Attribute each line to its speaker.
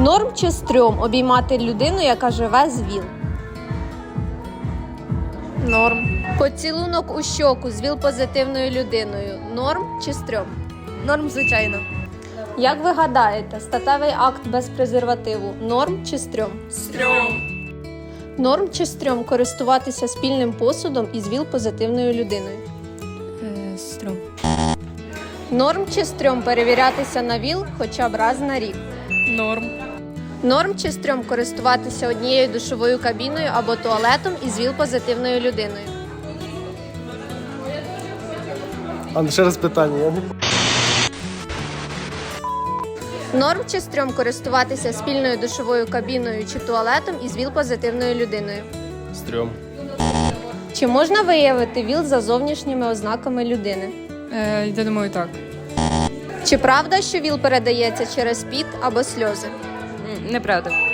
Speaker 1: Норм чи стрьом обіймати людину, яка живе з ВІЛ?
Speaker 2: Норм.
Speaker 1: Поцілунок у щоку з ВІЛ-позитивною людиною. Норм чи стрьом?
Speaker 2: Норм, звичайно.
Speaker 1: Як ви гадаєте, статевий акт без презервативу норм чи стрьом?
Speaker 2: Стрьом.
Speaker 1: Норм чи стрьом користуватися спільним посудом із ВІЛ-позитивною людиною?
Speaker 2: Стрьом.
Speaker 1: Норм чи стрьом перевірятися на ВІЛ хоча б раз на рік?
Speaker 2: Норм.
Speaker 1: Норм чи стрьом користуватися однією душовою кабіною або туалетом із ВІЛ-позитивною людиною?
Speaker 3: А ну, ще раз питання. Я не...
Speaker 1: Норм чи стрьом користуватися спільною душовою кабіною чи туалетом із ВІЛ-позитивною людиною?
Speaker 3: Стрьом.
Speaker 1: Чи можна виявити ВІЛ за зовнішніми ознаками людини?
Speaker 2: Е, я думаю, так.
Speaker 1: Чи правда, що ВІЛ передається через піт або сльози?
Speaker 2: Неправда.